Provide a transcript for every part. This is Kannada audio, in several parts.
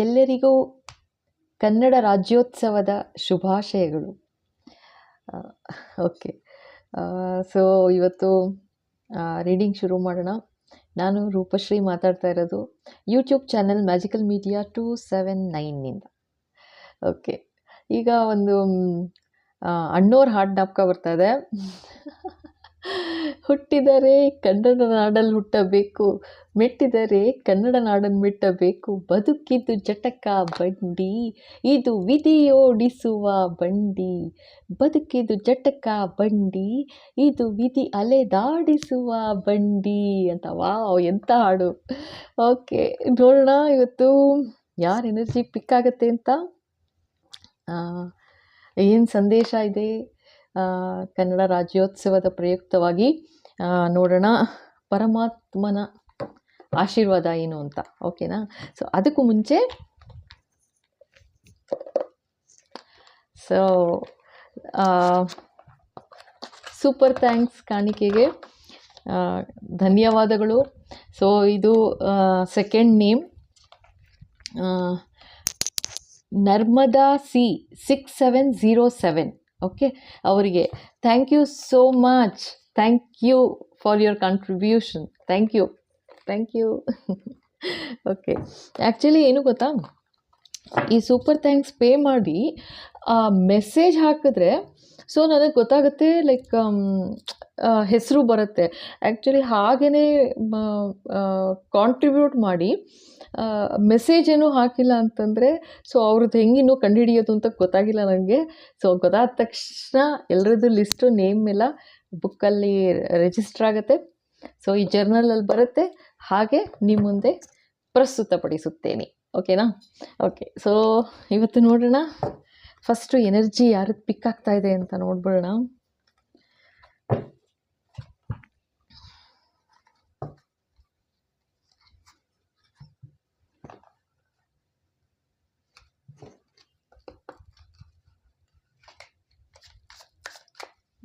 ಎಲ್ಲರಿಗೂ ಕನ್ನಡ ರಾಜ್ಯೋತ್ಸವದ ಶುಭಾಶಯಗಳು. ಓಕೆ. ಸೊ ಇವತ್ತು ರೀಡಿಂಗ್ ಶುರು ಮಾಡೋಣ. ನಾನು ರೂಪಶ್ರೀ ಮಾತಾಡ್ತಾ ಇರೋದು. YouTube channel magical media two seven ನೈನ್ನಿಂದ okay. ಈಗ ಒಂದು ಅಣ್ಣೋರ್ ಹಾಡ್ ನಾಪ್ಕ ಬರ್ತಾ ಇದೆ. ಹುಟ್ಟಿದರೆ ಕನ್ನಡ ನಾಡಲ್ಲಿ ಹುಟ್ಟಬೇಕು, ಮೆಟ್ಟಿದರೆ ಕನ್ನಡ ನಾಡನ್ನು ಮೆಟ್ಟಬೇಕು, ಬದುಕಿದ್ದು ಜಟಕ ಬಂಡಿ, ಇದು ವಿಧಿಯೋಡಿಸುವ ಬಂಡಿ ಬದುಕಿದು ಜಟಕ ಬಂಡಿ, ಇದು ವಿಧಿ ಅಲೆದಾಡಿಸುವ ಬಂಡಿ ಅಂತ. ವಾವ್, ಎಂಥ ಹಾಡು. ಓಕೆ, ನೋಡೋಣ ಇವತ್ತು ಯಾರು ಎನರ್ಜಿ ಪಿಕ್ ಆಗುತ್ತೆ ಅಂತ. ಏನು ಸಂದೇಶ ಇದೆ? ಕನ್ನಡ ರಾಜ್ಯೋತ್ಸವದ ಪ್ರಯುಕ್ತವಾಗಿ ನೋಡೋಣ ಪರಮಾತ್ಮನ ಆಶೀರ್ವಾದ ಏನು ಅಂತ. ಓಕೆನಾ ಸೊ ಅದಕ್ಕೂ ಮುಂಚೆ ಸೊ ಸೂಪರ್ ಥ್ಯಾಂಕ್ಸ್ ಕಾಣಿಕೆಗೆ ಧನ್ಯವಾದಗಳು. ಸೊ ಇದು second name Narmada C six seven zero seven okay ಅವರಿಗೆ thank you so much thank you for your contribution thank you thank you okay actually ಏನು ಗೊತ್ತಾ? ಈ ಸೂಪರ್ ಥ್ಯಾಂಕ್ಸ್ ಪೇ ಮಾಡಿ ಮೆಸೇಜ್ ಹಾಕಿದ್ರೆ ಸೊ ನನಗೆ ಗೊತ್ತಾಗುತ್ತೆ ಲೈಕ್ ಹೆಸರು ಬರುತ್ತೆ. ಆ್ಯಕ್ಚುಲಿ ಹಾಗೆಯೇ ಕಾಂಟ್ರಿಬ್ಯೂಟ್ ಮಾಡಿ ಮೆಸೇಜ್ ಏನೂ ಹಾಕಿಲ್ಲ ಅಂತಂದರೆ ಸೊ ಅವ್ರದ್ದು ಹೆಂಗಿನ್ನೂ ಕಂಡುಹಿಡಿಯೋದು ಅಂತ ಗೊತ್ತಾಗಿಲ್ಲ ನನಗೆ ಸೊ ಗೊತ್ತಾದ ತಕ್ಷಣ ಎಲ್ಲರದ್ದು ಲಿಸ್ಟು ನೇಮ್ ಎಲ್ಲ ಬುಕ್ಕಲ್ಲಿ ರಿಜಿಸ್ಟರ್ ಆಗುತ್ತೆ. ಸೊ ಈ ಜರ್ನಲಲ್ಲಿ ಬರುತ್ತೆ. ಹಾಗೆ ನಿಮ್ಮ ಮುಂದೆ ಪ್ರಸ್ತುತಪಡಿಸುತ್ತೇನೆ. ಓಕೆನಾ ಓಕೆ ಸೊ ಇವತ್ತು ನೋಡೋಣ. ಫಸ್ಟು ಎನರ್ಜಿ ಯಾರದ್ದು ಪಿಕ್ ಆಗ್ತಾ ಇದೆ ಅಂತ ನೋಡ್ಬಿಡೋಣ.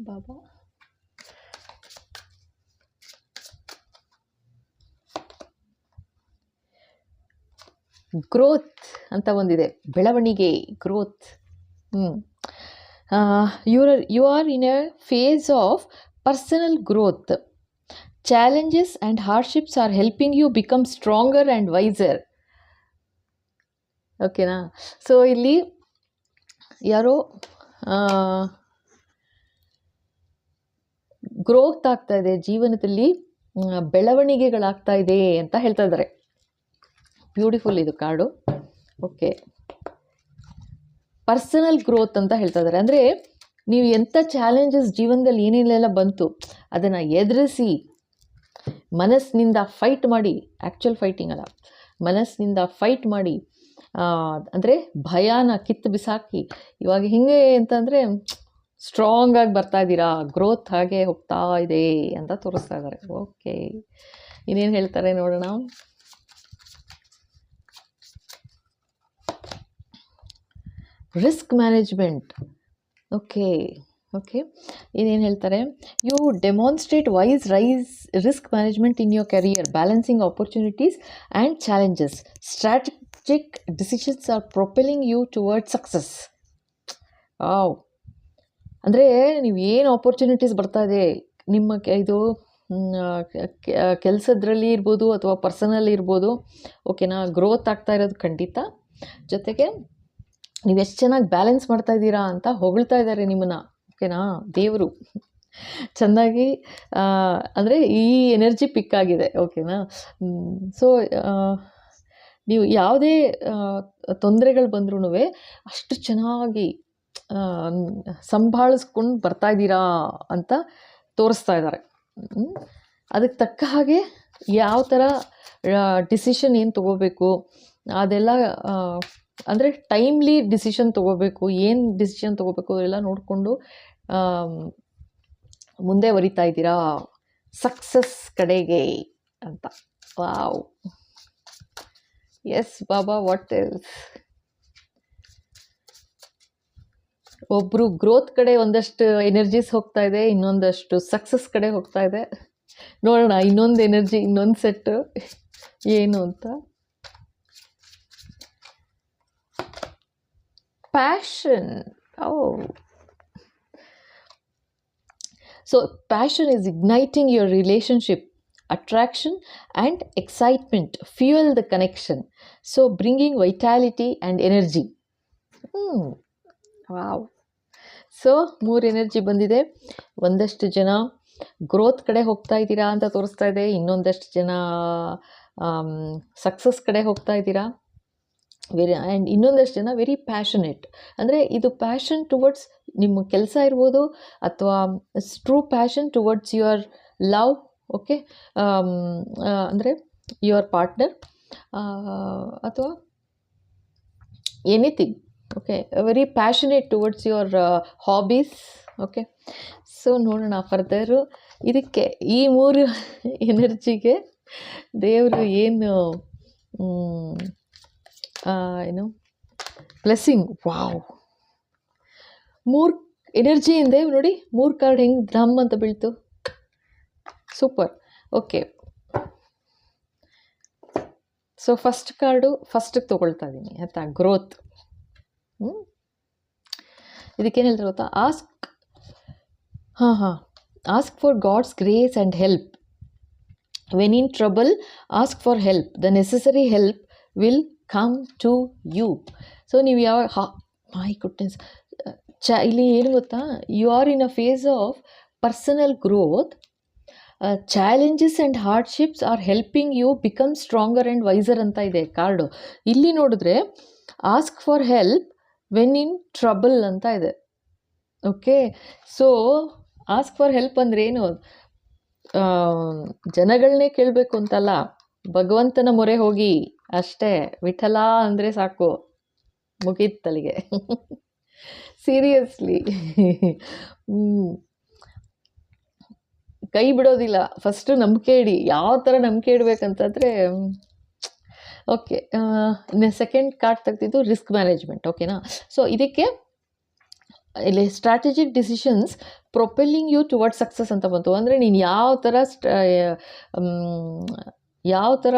ಬಾಬಾ. ಗ್ರೋತ್ ಅಂತ ಒಂದಿದೆ. ಬೆಳವಣಿಗೆ ಗ್ರೋತ್ ಹ್ಞೂ your you are in a phase of personal growth challenges and hardships are helping you become stronger and wiser ಓಕೆನಾ ಸೊ ಇಲ್ಲಿ ಯಾರೋ ಗ್ರೋತ್ ಆಗ್ತಾ ಇದೆ, ಜೀವನದಲ್ಲಿ ಬೆಳವಣಿಗೆಗಳಾಗ್ತಾ ಇದೆ ಅಂತ ಹೇಳ್ತಾ ಇದ್ದಾರೆ. ಬ್ಯೂಟಿಫುಲ್ ಇದು ಕಾರ್ಡು ಓಕೆ ಪರ್ಸನಲ್ ಗ್ರೋತ್ ಅಂತ ಹೇಳ್ತಾ ಇದ್ದಾರೆ. ಅಂದರೆ ನೀವು ಎಂಥ ಚಾಲೆಂಜಸ್ ಜೀವನದಲ್ಲಿ ಏನೇನೆಲ್ಲ ಬಂತು, ಅದನ್ನು ಎದುರಿಸಿ, ಮನಸ್ಸಿನಿಂದ ಫೈಟ್ ಮಾಡಿ ಆ್ಯಕ್ಚುಲ್ ಫೈಟಿಂಗ್ ಅಲ್ಲ, ಮನಸ್ಸಿನಿಂದ ಫೈಟ್ ಮಾಡಿ ಅಂದರೆ ಭಯಾನ ಕಿತ್ತು ಬಿಸಾಕಿ, ಇವಾಗ ಹಿಂಗೆ ಅಂತಂದರೆ ಸ್ಟ್ರಾಂಗ್ ಆಗಿ ಬರ್ತಾ ಇದ್ದೀರಾ? ಗ್ರೋತ್ ಹಾಗೆ ಹೋಗ್ತಾ ಇದೆ ಅಂತ ತೋರಿಸ್ತಾ ಇದ್ದಾರೆ. ಓಕೆ ಇನ್ನೇನು ಹೇಳ್ತಾರೆ ನೋಡೋಣ? ರಿಸ್ಕ್ ಮ್ಯಾನೇಜ್ಮೆಂಟ್ ಓಕೆ ಓಕೆ ಇನ್ನೇನು ಹೇಳ್ತಾರೆ? You demonstrate wise rise risk management in your career balancing opportunities and challenges strategic decisions are propelling you toward success ಆವ್ ಅಂದರೆ ನೀವು ಏನು ಆಪರ್ಚುನಿಟೀಸ್ ಬರ್ತಾ ಇದೆ? ನಿಮ್ಮ ಇದು ಕೆಲಸದ್ರಲ್ಲಿ ಇರ್ಬೋದು ಅಥವಾ ಪರ್ಸನಲ್ ಇರ್ಬೋದು ಓಕೆನಾ ಗ್ರೋತ್ ಆಗ್ತಾ ಇರೋದು ಖಂಡಿತ. ಜೊತೆಗೆ ನೀವು ಎಷ್ಟು ಚೆನ್ನಾಗಿ ಬ್ಯಾಲೆನ್ಸ್ ಮಾಡ್ತಾ ಇದ್ದೀರಾ ಅಂತ ಹೊಗಳ್ತಾ ಇದ್ದಾರೆ ನಿಮ್ಮನ್ನು ಓಕೆನಾ ದೇವರು. ಚೆನ್ನಾಗಿ ಅಂದರೆ ಈ ಎನರ್ಜಿ ಪಿಕ್ ಆಗಿದೆ ಓಕೆನಾ ಸೊ ನೀವು ಯಾವುದೇ ತೊಂದರೆಗಳು ಬಂದ್ರೂ ಅಷ್ಟು ಚೆನ್ನಾಗಿ ಸಂಭಾಳಿಸ್ಕೊಂಡು ಬರ್ತಾ ಇದ್ದೀರಾ ಅಂತ ತೋರಿಸ್ತಾ ಇದ್ದಾರೆ. ಅದಕ್ಕೆ ತಕ್ಕ ಹಾಗೆ ಯಾವ ಥರ ಡಿಸಿಷನ್ ಏನು ತೊಗೋಬೇಕು, ಅದೆಲ್ಲ ಅಂದರೆ ಟೈಮ್ಲಿ ಡಿಸಿಷನ್ ತೊಗೋಬೇಕು, ಏನು ಡಿಸಿಷನ್ ತೊಗೋಬೇಕು ಅದೆಲ್ಲ ನೋಡಿಕೊಂಡು ಮುಂದೆ ವರಿತಾ ಇದ್ದೀರಾ? ಸಕ್ಸಸ್ ಕಡೆಗೆ ಅಂತ. ವಾವ್. ಎಸ್ ಬಾಬಾ ವಾಟ್ ಎಲ್ಸ್ ಒಬ್ಬರು ಗ್ರೋತ್ ಕಡೆ ಒಂದಷ್ಟು ಎನರ್ಜೀಸ್ ಹೋಗ್ತಾ ಇದೆ ಇನ್ನೊಂದಷ್ಟು ಸಕ್ಸಸ್ ಕಡೆ ಹೋಗ್ತಾ ಇದೆ ನೋಡೋಣ ಇನ್ನೊಂದು ಎನರ್ಜಿ ಇನ್ನೊಂದು ಸೆಟ್ಟು ಏನು ಅಂತ passion oh so passion is igniting your relationship attraction and excitement fuel the connection so bringing vitality and energy hmm Wow so ಮೂರು ಎನರ್ಜಿ ಬಂದಿದೆ. ಒಂದಷ್ಟು ಜನ ಗ್ರೋತ್ ಕಡೆ ಹೋಗ್ತಾ ಇದ್ದೀರಾ ಅಂತ ತೋರಿಸ್ತಾ ಇದೆ. ಇನ್ನೊಂದಷ್ಟು ಜನ ಸಕ್ಸಸ್ ಕಡೆ ಹೋಗ್ತಾ ಇದ್ದೀರಾ? ವೆರಿ ಆ್ಯಂಡ್ ಇನ್ನೊಂದಷ್ಟು ಜನ ವೆರಿ ಪ್ಯಾಷನೇಟ್ ಅಂದರೆ ಇದು ಪ್ಯಾಷನ್ ಟುವರ್ಡ್ಸ್ ನಿಮ್ಮ ಕೆಲಸ ಇರ್ಬೋದು ಅಥವಾ true passion towards your love okay ಅಂದರೆ ಯುವರ್ ಪಾರ್ಟ್ನರ್ ಅಥವಾ anything okay very passionate towards your hobbies okay so ನೋಡೋಣ ಫರ್ದರು ಇದಕ್ಕೆ ಈ ಮೂರು ಎನರ್ಜಿಗೆ ದೇವರು ಏನು ಏನು ಬ್ಲೆಸ್ಸಿಂಗ್ ವಾವ್ ಮೂರು ಎನರ್ಜಿ ಇದೆ ನೋಡಿ, ಮೂರು ಕಾರ್ಡ್ ಹೆಂಗೆ ಡ್ರಮ್ ಅಂತ ಬೀಳ್ತು. Super okay so first card ಫಸ್ಟಿಗೆ ತೊಗೊಳ್ತಾ ಇದ್ದೀನಿ ಆಯಿತಾ? ಗ್ರೋತ್ ಹ್ಞೂ ಇದಕ್ಕೇನು ಹೇಳ್ತಾರೆ ಗೊತ್ತಾ? ಆಸ್ಕ್ ಹಾಂ ಹಾಂ. Ask for God's grace and help when in trouble ask for help the necessary help will come to you so ನೀವು ಯಾವ ಹಾ ಮೈ ಗುಡ್ನೆಸ್ ಚ, ಇಲ್ಲಿ ಏನು ಗೊತ್ತಾ? You are in a phase of personal growth challenges and hardships are helping you become stronger and wiser ಅಂತ ಇದೆ ಕಾರ್ಡು ಇಲ್ಲಿ ನೋಡಿದ್ರೆ ask for help when in trouble ಅಂತ ಇದೆ. Okay so ask for help ಅಂದ್ರೆ ಏನು? ಜನಗಳನ್ನೇ ಕೇಳಬೇಕು ಅಂತಲ್ಲ. ಭಗವಂತನ ಮೊರೆ ಹೋಗಿ ಅಷ್ಟೇ. ವಿಠಲ ಅಂದರೆ ಸಾಕು. ಮುಗೀತು ತಲೆಗೆ ಸೀರಿಯಸ್ಲಿ ಕೈ ಬಿಡೋದಿಲ್ಲ. ಫಸ್ಟು ನಂಬಿಕೆ ಇಡಿ. ಯಾವ ಥರ ನಂಬಿಕೆ ಇಡಬೇಕಂತಂದರೆ ಓಕೆ ಸೆಕೆಂಡ್ ಕಾರ್ಡ್ ತೆಗ್ದಿದ್ದು ರಿಸ್ಕ್ ಮ್ಯಾನೇಜ್ಮೆಂಟ್ ಓಕೆನಾ ಸೊ ಇದಕ್ಕೆ, ಇಲ್ಲಿ strategic decisions propelling you toward success ಅಂತ ಬಂತು. ಅಂದರೆ ನೀನು ಯಾವ ಥರ ಯಾವ ಥರ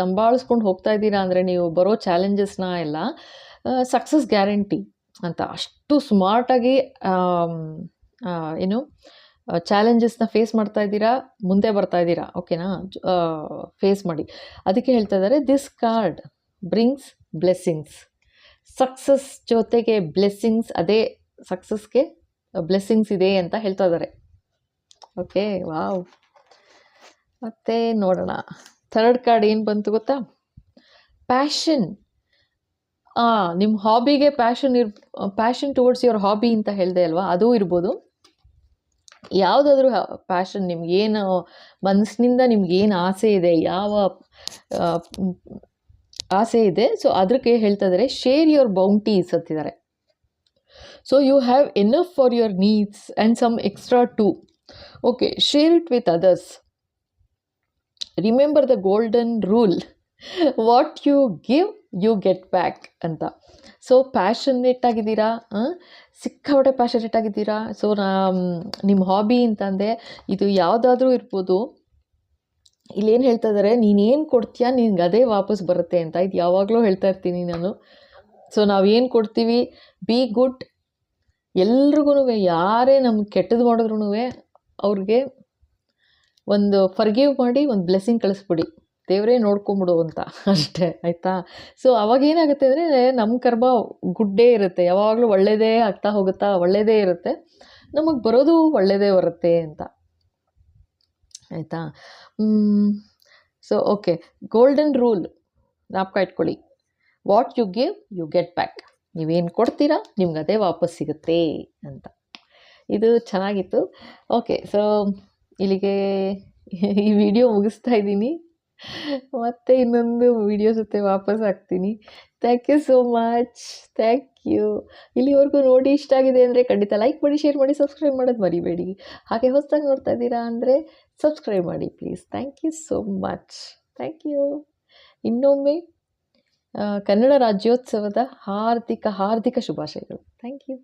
ಸಂಭಾಳಿಸ್ಕೊಂಡು ಹೋಗ್ತಾ ಇದ್ದೀರಾ ಅಂದರೆ ನೀವು ಬರೋ ಚಾಲೆಂಜಸ್ನ ಎಲ್ಲ ಸಕ್ಸಸ್ ಗ್ಯಾರಂಟಿ ಅಂತ. ಅಷ್ಟು ಸ್ಮಾರ್ಟಾಗಿ ಏನು ಚಾಲೆಂಜಸ್ನ ಫೇಸ್ ಮಾಡ್ತಾ ಇದ್ದೀರಾ? ಮುಂದೆ ಬರ್ತಾ ಇದ್ದೀರಾ? ಓಕೆನಾ ಫೇಸ್ ಮಾಡಿ. ಅದಕ್ಕೆ ಹೇಳ್ತಾ ಇದ್ದಾರೆ this card brings blessings success ಜೊತೆಗೆ ಬ್ಲೆಸ್ಸಿಂಗ್ಸ್ ಅದೇ ಸಕ್ಸಸ್ಗೆ ಬ್ಲೆಸ್ಸಿಂಗ್ಸ್ ಇದೆ ಅಂತ ಹೇಳ್ತಾ ಇದ್ದಾರೆ. ಓಕೆ ವಾವ್ ಮತ್ತೆ ನೋಡೋಣ. ಥರ್ಡ್ ಕಾರ್ಡ್ ಏನು ಬಂತು ಗೊತ್ತಾ? ಪ್ಯಾಷನ್ ನಿಮ್ಮ ಹಾಬಿಗೆ ಪ್ಯಾಷನ್ ಇರ್ ಪ್ಯಾಷನ್ ಟುವರ್ಡ್ಸ್ ಯುವರ್ ಹಾಬಿ ಅಂತ ಹೇಳಿದೆ ಅಲ್ವಾ? ಅದೂ ಇರ್ಬೋದು. ಯಾವುದಾದ್ರೂ ಪ್ಯಾಷನ್ ಏನು ಮನಸ್ಸಿನಿಂದ ನಿಮ್ಗೇನು ಆಸೆ ಇದೆ, ಯಾವ ಆಸೆ ಇದೆ ಸೊ ಅದಕ್ಕೆ ಹೇಳ್ತಾ ಇದ್ದಾರೆ ಶೇರ್ ಯುವರ್ ಬೌಂಟೀಸ್ ಅಂತಿದ್ದಾರೆ so you have enough for your needs and some extra too okay share it with others remember the golden rule what you give you get back ಅಂತ. ಸೊ ಪ್ಯಾಷನೇಟ್ ಆಗಿದ್ದೀರಾ? ಸಿಕ್ಕಾಪಟ್ಟೆ ಪ್ಯಾಷನೇಟ್ ಆಗಿದ್ದೀರಾ? ಸೊ ನಾ ನಿಮ್ಮ ಹಾಬಿ ಅಂತಂದರೆ ಇದು ಯಾವುದಾದ್ರೂ ಇರ್ಬೋದು. ಇಲ್ಲೇನು ಹೇಳ್ತಾ ಇದ್ದಾರೆ ನೀನೇನು ಕೊಡ್ತೀಯಾ, ನಿನ್ಗೆ ಅದೇ ವಾಪಸ್ ಬರುತ್ತೆ ಅಂತ. ಇದು ಯಾವಾಗಲೂ ಹೇಳ್ತಾ ಇರ್ತೀನಿ ನಾನು. ಸೊ ನಾವೇನು ಕೊಡ್ತೀವಿ? ಬಿ ಗುಡ್ ಎಲ್ರಿಗೂ ಯಾರೇ ನಮ್ಗೆ ಕೆಟ್ಟದ್ದು ಮಾಡಿದ್ರು ಅವ್ರಿಗೆ ಒಂದು ಫರ್ಗಿವ್ ಮಾಡಿ, ಒಂದು ಬ್ಲೆಸ್ಸಿಂಗ್ ಕಳಿಸ್ಬಿಡಿ. ದೇವರೇ ನೋಡ್ಕೊಂಬಿಡು ಅಂತ. ಅಷ್ಟೇ, ಆಯಿತಾ? ಸೊ ಅವಾಗ ಏನಾಗುತ್ತೆ ಅಂದರೆ ನಮ್ಮ ಕರ್ಮ ಗುಡ್ಡೇ ಇರುತ್ತೆ. ಯಾವಾಗಲೂ ಒಳ್ಳೆಯದೇ ಆಗ್ತಾ ಹೋಗುತ್ತಾ ಒಳ್ಳೆಯದೇ ಇರುತ್ತೆ. ನಮಗೆ ಬರೋದು ಒಳ್ಳೆಯದೇ ಬರುತ್ತೆ ಅಂತ. ಆಯಿತಾ? ಸೊ ಓಕೆ ಗೋಲ್ಡನ್ ರೂಲ್ ಜ್ಞಾಪಕ ಇಟ್ಕೊಳ್ಳಿ. What you give you get back ನೀವೇನು ಕೊಡ್ತೀರಾ, ನಿಮ್ಗೆ ಅದೇ ವಾಪಸ್ ಸಿಗುತ್ತೆ ಅಂತ. ಇದು ಚೆನ್ನಾಗಿತ್ತು. ಓಕೆ ಸೊ ಇಲ್ಲಿಗೆ ಈ ವಿಡಿಯೋ ಮುಗಿಸ್ತಾ ಇದ್ದೀನಿ. ಮತ್ತೆ ಇನ್ನೊಂದು ವಿಡಿಯೋ ಜೊತೆ ವಾಪಸ್ ಹಾಕ್ತೀನಿ thank you so much thank you ಇಲ್ಲಿವರೆಗೂ ನೋಡಿ ಇಷ್ಟ ಆಗಿದೆ ಅಂದರೆ ಖಂಡಿತ ಲೈಕ್ ಮಾಡಿ ಶೇರ್ ಮಾಡಿ ಸಬ್ಸ್ಕ್ರೈಬ್ ಮಾಡೋದು ಮರಿಬೇಡಿ. ಹಾಗೆ ಹೊಸದಾಗಿ ನೋಡ್ತಾ ಇದ್ದೀರಾ ಅಂದರೆ ಸಬ್ಸ್ಕ್ರೈಬ್ ಮಾಡಿ please thank you so much thank you ಇನ್ನೊಮ್ಮೆ ಕನ್ನಡ ರಾಜ್ಯೋತ್ಸವದ ಹಾರ್ದಿಕ ಹಾರ್ದಿಕ ಶುಭಾಶಯಗಳು. Thank you